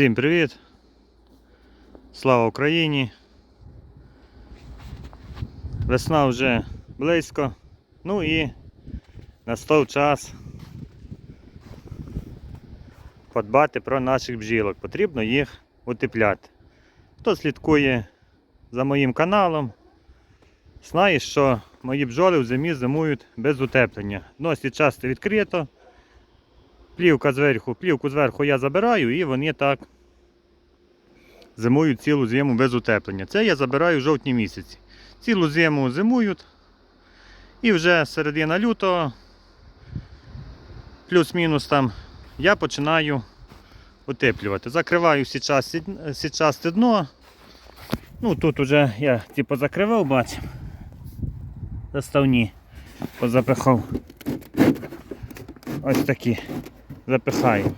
Всім привіт! Слава Україні! Весна вже близько, ну і настав час подбати про наших бджілок. Потрібно їх утепляти. Хто слідкує за моїм каналом, знає, що мої бджоли в зимі зимують без утеплення. Досить часто відкрито. Плівка зверху, плівку зверху я забираю і вони так зимують цілу зиму без утеплення. Це я забираю в жовтні місяці. Цілу зиму зимують. І вже середина лютого, плюс-мінус там, я починаю утеплювати. Закриваю січасте дно. Ну тут вже я типу закривав, бачимо. Заставні позапихав. Ось такі запихаємо.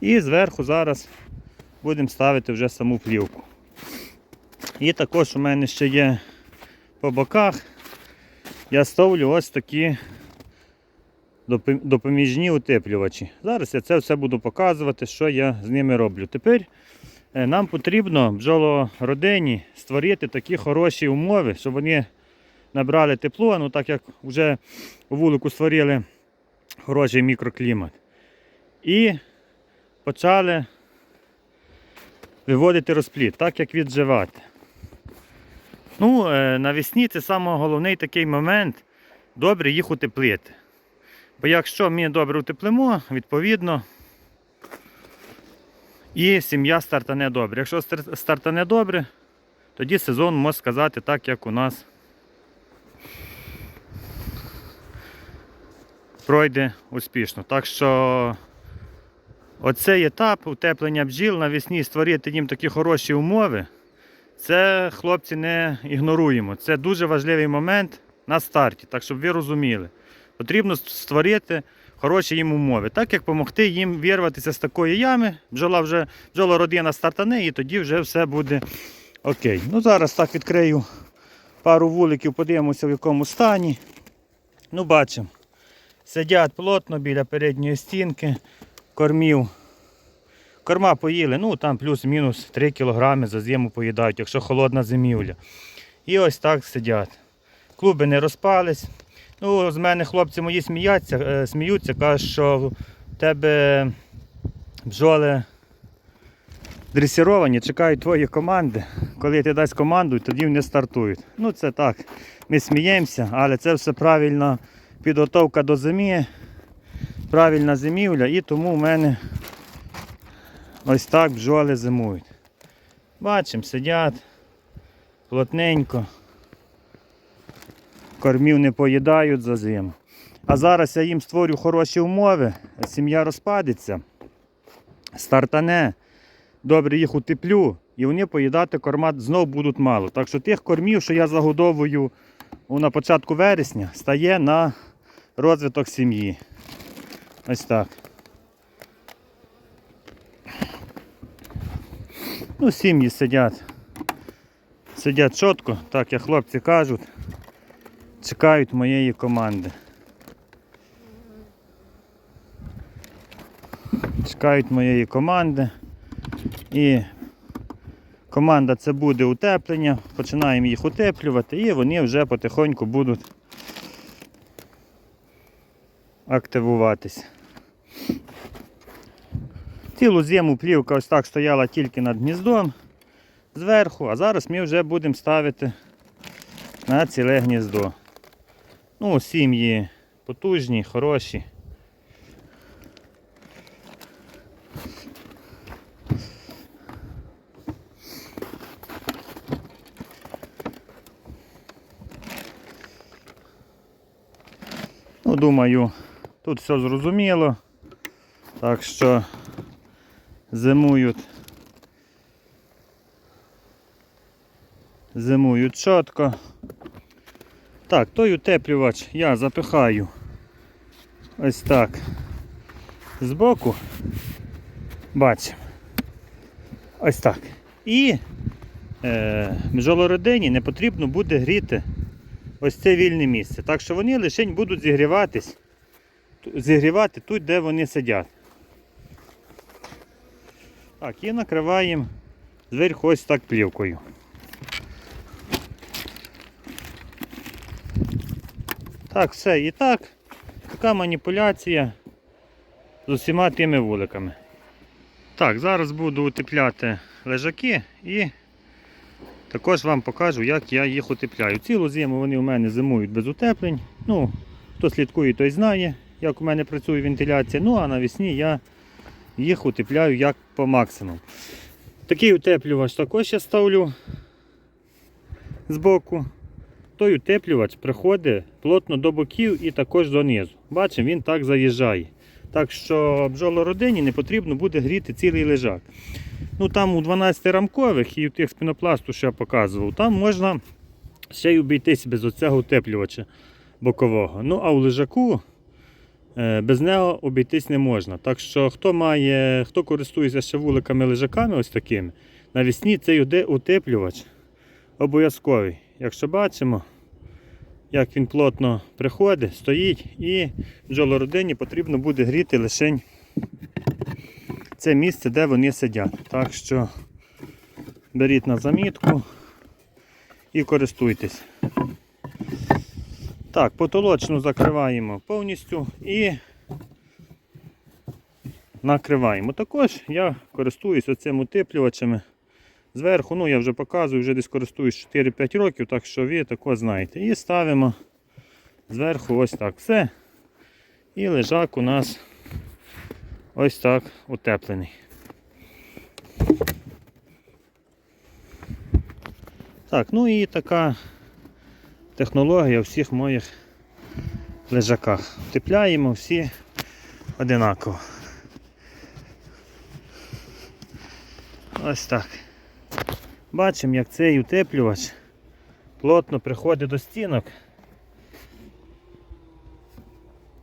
І зверху зараз будемо ставити вже саму плівку. І також у мене ще є по боках. Я ставлю ось такі допоміжні утеплювачі. Зараз я це все буду показувати, що я з ними роблю. Тепер е, нам потрібно бджолородині створити такі хороші умови, щоб вони набрали тепло, ну так як вже у вулику створили хороший мікроклімат. І почали виводити розплід, так як відживати. Ну, е, навесні це саме головний такий момент добре їх утеплити. Бо якщо ми добре утеплимо, відповідно, і сім'я стартане добре. Якщо стар- стартане добре, тоді сезон можна сказати так, як у нас пройде успішно. Так що оцей етап утеплення бджіл навесні створити їм такі хороші умови. Це хлопці не ігноруємо. Це дуже важливий момент на старті, так щоб ви розуміли. Потрібно створити хороші їм умови, так як допомогти їм вирватися з такої ями. Бджола вже бджола родина стартане і тоді вже все буде окей. Ну Зараз так відкрию пару вуликів, подивимося в якому стані. Ну, бачимо. Сидять плотно біля передньої стінки, кормів. Корма поїли, ну там плюс-мінус 3 кг за зиму поїдають, якщо холодна зимівля. І ось так сидять. Клуби не розпались. Ну, з мене хлопці мої сміються, е, сміються, кажуть, що в тебе бджоли дресіровані, чекають твої команди. Коли ти дасть команду, тоді вони стартують. Ну це так, ми сміємося, але це все правильна підготовка до зимі, правильна зимівля і тому в мене ось так бджоли зимують. Бачимо, сидять плотненько, кормів не поїдають за зиму. А зараз я їм створю хороші умови, сім'я розпадеться, стартане, добре їх утеплю, і вони поїдати корма знов будуть мало. Так що тих кормів, що я загодовую на початку вересня, стає на розвиток сім'ї. Ось так. Ну, сім'ї сидять. Сидять чітко, так як хлопці кажуть, чекають моєї команди. Чекають моєї команди. І команда це буде утеплення, починаємо їх утеплювати і вони вже потихоньку будуть активуватись. Цілу зиму плівка ось так стояла тільки над гніздом зверху, а зараз ми вже будемо ставити на ціле гніздо. Ну, сім'ї потужні, хороші. Думаю, тут все зрозуміло. Так що зимують. Зимують чітко. Так, той утеплювач я запихаю ось так збоку. Бачимо. Ось так. І е, бджолородині не потрібно буде гріти ось це вільне місце. Так що вони лише будуть зігріватись, зігрівати тут, де вони сидять. Так, і накриваємо зверху ось так плівкою. Так, все і так. Така маніпуляція з усіма тими вуликами. Так, зараз буду утепляти лежаки і також вам покажу, як я їх утепляю. Цілу зиму вони у мене зимують без утеплень. Ну, хто слідкує, той знає, як у мене працює вентиляція. Ну а навесні я їх утепляю як по максимуму. Такий утеплювач також я ставлю збоку. Той утеплювач приходить плотно до боків і також донизу. Бачимо, він так заїжджає. Так що бджолородині не потрібно буде гріти цілий лежак. Ну Там у 12 рамкових і у тих спінопласту, що я показував, там можна ще й обійтись без оцього утеплювача бокового. Ну а у лежаку е, без нього обійтись не можна. Так що хто має, хто користується ще вуликами лежаками ось такими, навесні цей утеплювач обов'язковий. Якщо бачимо, як він плотно приходить, стоїть і бджолородині потрібно буде гріти лише це місце, де вони сидять. Так що беріть на замітку і користуйтесь. Так, потолочну закриваємо повністю і накриваємо. Також я користуюсь оцим утеплювачами. Зверху, ну я вже показую, вже десь користуюсь 4-5 років, так що ви тако знаєте. І ставимо зверху ось так все. І лежак у нас ось так утеплений. Так, ну і така технологія у всіх моїх лежаках. Утепляємо всі одинаково. Ось так. Бачимо, як цей утеплювач плотно приходить до стінок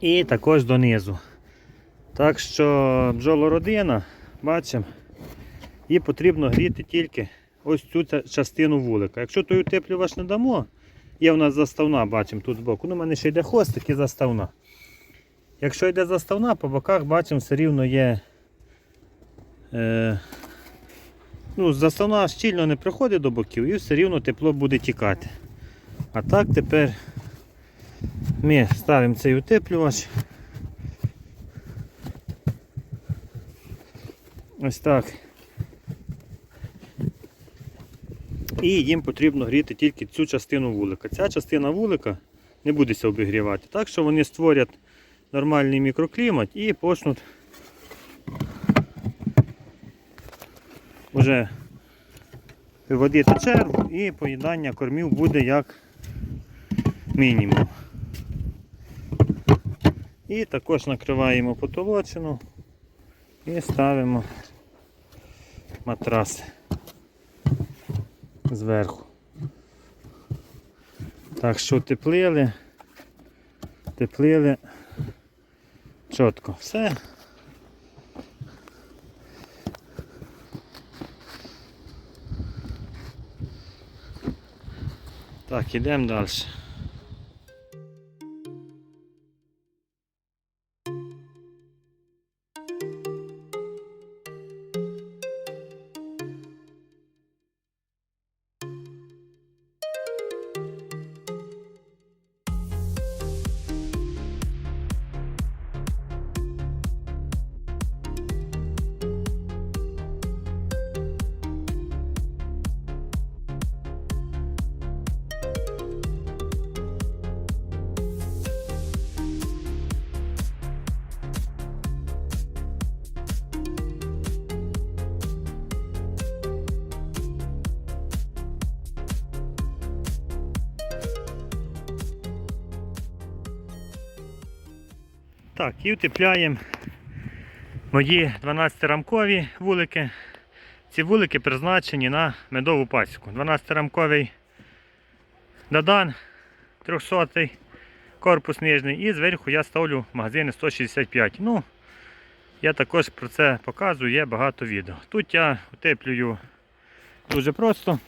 і також донизу. Так що бджолородина, бачимо, їй потрібно гріти тільки ось цю частину вулика. Якщо той утеплювач не дамо, є в нас заставна, бачимо тут збоку. Ну, у мене ще йде хвостик і заставна. Якщо йде заставна, по боках бачимо, все рівно є. Е, ну, заставна щільно не приходить до боків і все рівно тепло буде тікати. А так тепер ми ставимо цей утеплювач. Ось так. І їм потрібно гріти тільки цю частину вулика. Ця частина вулика не буде обігрівати. Так що вони створять нормальний мікроклімат і почнуть вже виводити чергу і поїдання кормів буде як мінімум. І також накриваємо потолочину і ставимо матрас зверху. Так що теплили, теплили чітко. Все. Так, ідемо далі. Так, і утепляємо мої 12-рамкові вулики. Ці вулики призначені на медову пасіку. 12-рамковий Дадан 300 корпус нижній і зверху я ставлю магазини 165. Ну, я також про це показую, є багато відео. Тут я утеплюю дуже просто.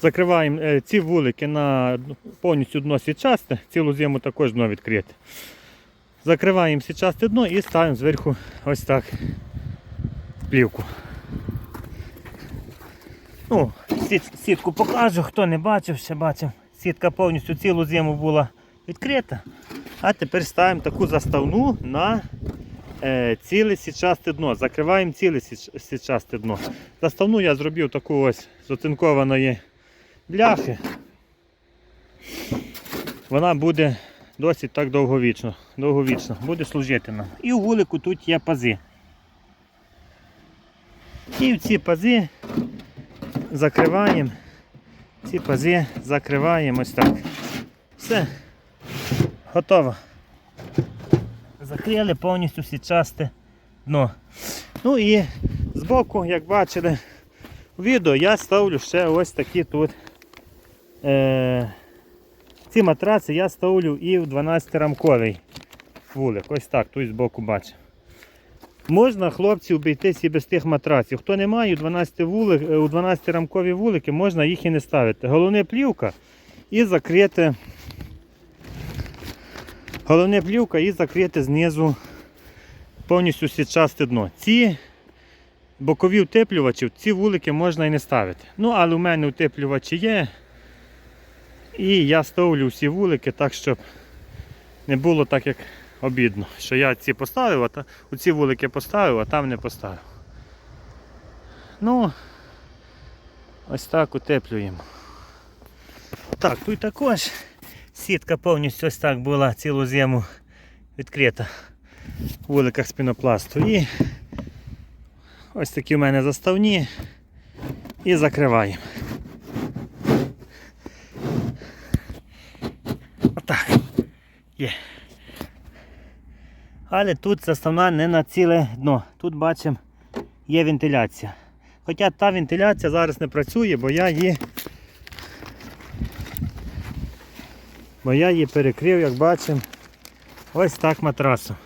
Закриваємо е, ці вулики на повністю дно сітчасте, цілу зиму також дно відкрите. Закриваємо сітчасте дно і ставимо зверху ось так плівку. Ну, сіт- сітку покажу, хто не бачив, ще бачив. Сітка повністю цілу зиму була відкрита. А тепер ставимо таку заставну на е, ціле сітчасте дно. Закриваємо ціле січ- сітчасте дно. Заставну я зробив таку ось з оцинкованої бляхи. Вона буде досить так довговічно. довговічно. Буде служити нам. І у вулику тут є пази. І в ці пази закриваємо. Ці пази закриваємо ось так. Все. Готово. Закрили повністю січасте дно. Ну і збоку, як бачили у відео, я ставлю ще ось такі тут. Е, ці матраци я ставлю і в 12-рамковий вулик. Ось так, тут збоку бачу. Можна хлопці обійтись і без тих матраців. Хто не має у 12 вулик, е, у 12 рамкові вулики, можна їх і не ставити. Головне плівка і закрити. Головне плівка і закрити знизу повністю сітчасте дно. Ці бокові утеплювачі, ці вулики можна і не ставити. Ну, але у мене утеплювачі є. І я ставлю всі вулики так, щоб не було так, як обідно, що я ці поставив, а та, ці вулики поставив, а там не поставив. Ну, ось так утеплюємо. Так, тут також сітка повністю ось так була цілу зиму відкрита у вуликах з пінопласту. І ось такі в мене заставні і закриваємо. Отак. Є. Але тут заставна не на ціле дно. Тут бачимо є вентиляція. Хоча та вентиляція зараз не працює, бо я її бо я її перекрив, як бачимо, ось так матрасом.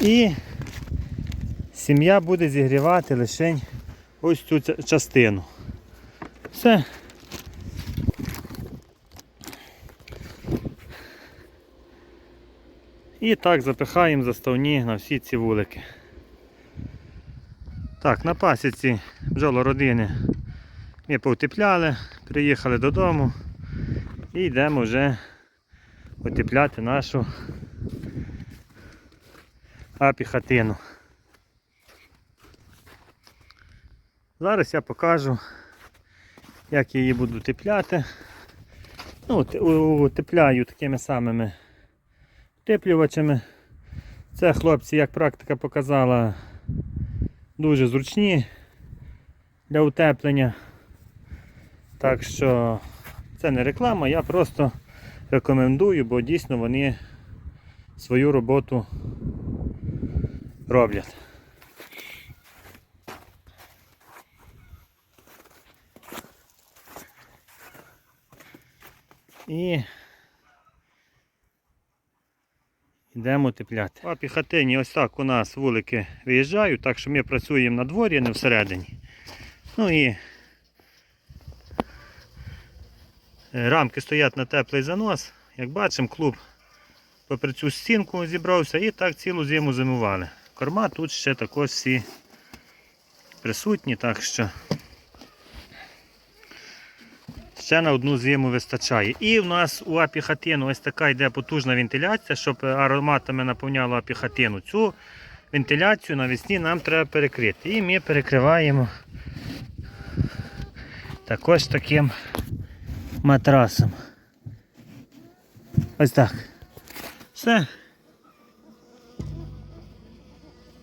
І сім'я буде зігрівати лише ось цю частину. Все. І так запихаємо заставні на всі ці вулики. Так, на пасіці бджолородини ми повтепляли, приїхали додому і йдемо вже утепляти нашу апі-хатину. Зараз я покажу, як її буду утепляти. Ну, утепляю такими самими утеплювачами. Це хлопці, як практика показала, дуже зручні для утеплення. Так що це не реклама, я просто рекомендую, бо дійсно вони свою роботу роблять. І йдемо утепляти. А піхотині ось так у нас вулики виїжджають, так що ми працюємо на дворі, а не всередині. Ну і е, рамки стоять на теплий занос. Як бачимо, клуб попри цю стінку зібрався і так цілу зиму зимували. Корма тут ще також всі присутні, так що ще на одну зиму вистачає. І в нас у апіхатину ось така йде потужна вентиляція, щоб ароматами наповняло апіхатину. Цю вентиляцію навесні нам треба перекрити. І ми перекриваємо також таким матрасом. Ось так. Все.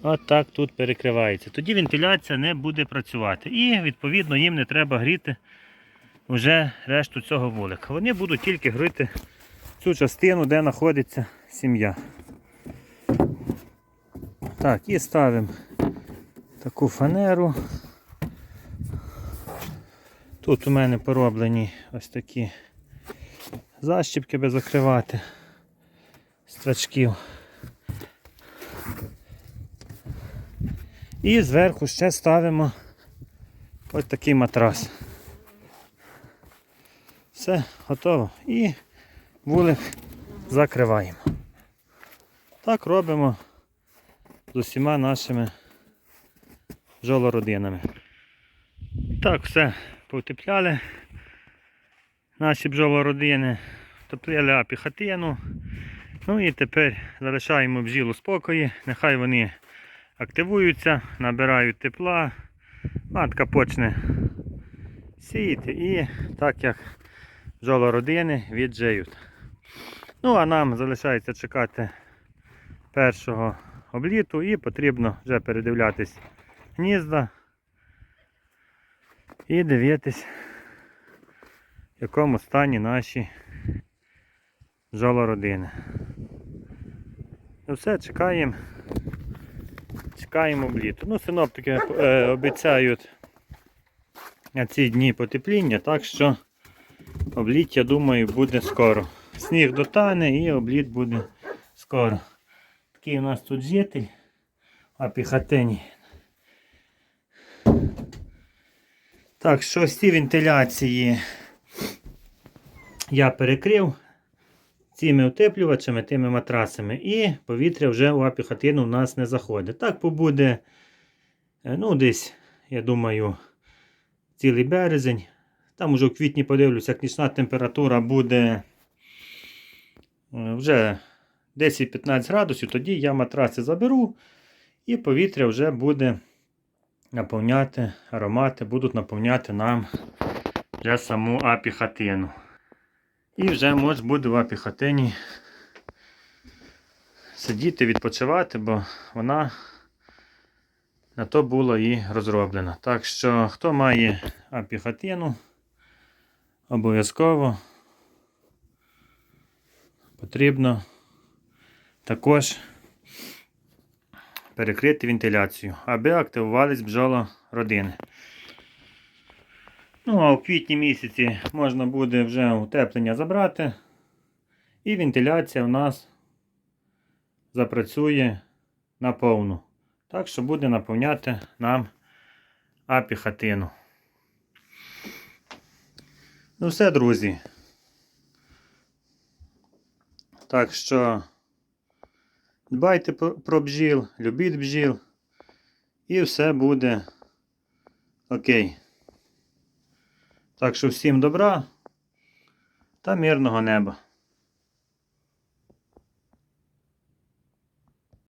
От так тут перекривається. Тоді вентиляція не буде працювати. І відповідно їм не треба гріти вже решту цього вулика. Вони будуть тільки грити цю частину, де знаходиться сім'я. Так, і ставимо таку фанеру. Тут у мене пороблені ось такі защіпки би закривати строчків. І зверху ще ставимо ось такий матрас. Все, готово. І вулик закриваємо. Так робимо з усіма нашими бджолородинами. Так, все, повтепляли наші бджолородини, втопили апіхатину. Ну і тепер залишаємо бджіл у спокої, нехай вони активуються, набирають тепла, матка почне сіяти і так як бджолородини віджиють. Ну а нам залишається чекати першого обліту і потрібно вже передивлятись гнізда і дивитись, в якому стані наші бджолородини. Ну все, чекаємо. Чекаємо обліту. Ну, синоптики е, обіцяють на ці дні потепління, так що обліт, я думаю, буде скоро. Сніг дотане і обліт буде скоро. Такий у нас тут житель, а піхотині. Так, що ось ці вентиляції я перекрив цими утеплювачами, тими матрасами, і повітря вже у апіхатину у нас не заходить. Так побуде, е, ну, десь, я думаю, цілий березень. Там уже в квітні подивлюся, як нічна температура буде е, вже 10-15 градусів, тоді я матраси заберу і повітря вже буде наповняти, аромати будуть наповняти нам вже саму апіхатину. І вже може буде в апіхатині сидіти, відпочивати, бо вона на то була і розроблена. Так що, хто має апіхатину, обов'язково потрібно також перекрити вентиляцію, аби активувались бджолородини. Ну, а у квітні місяці можна буде вже утеплення забрати. І вентиляція у нас запрацює наповну. Так що буде наповняти нам апіхатину. Ну все, друзі. Так що дбайте про бджіл, любіть бджіл. І все буде окей. Так що всім добра та мирного неба.